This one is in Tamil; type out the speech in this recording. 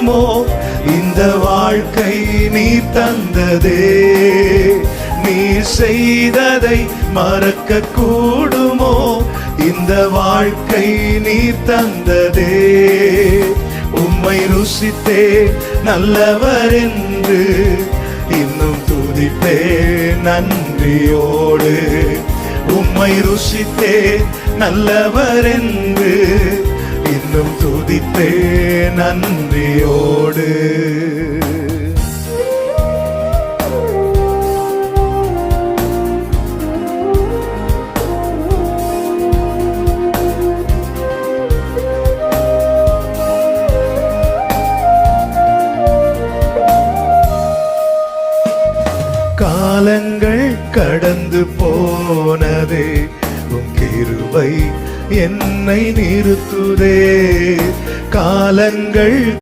போதுமோ இந்த வாழ்க்கை நீ தந்ததே. நீ செய்ததை மறக்க கூடுமோ இந்த வாழ்க்கை நீ தந்ததே. உம்மை ருசித்தே நல்லவர் என்று இன்னும் துதிப்பே நன்றியோடு. உம்மை ருசித்தே நல்லவர் என்று இன்னும் துதிப்பே நன்றியோடு. காலங்கள் கடந்து போனதே உம் கிருபை என்னை நிறுத்துதே. காலங்கள்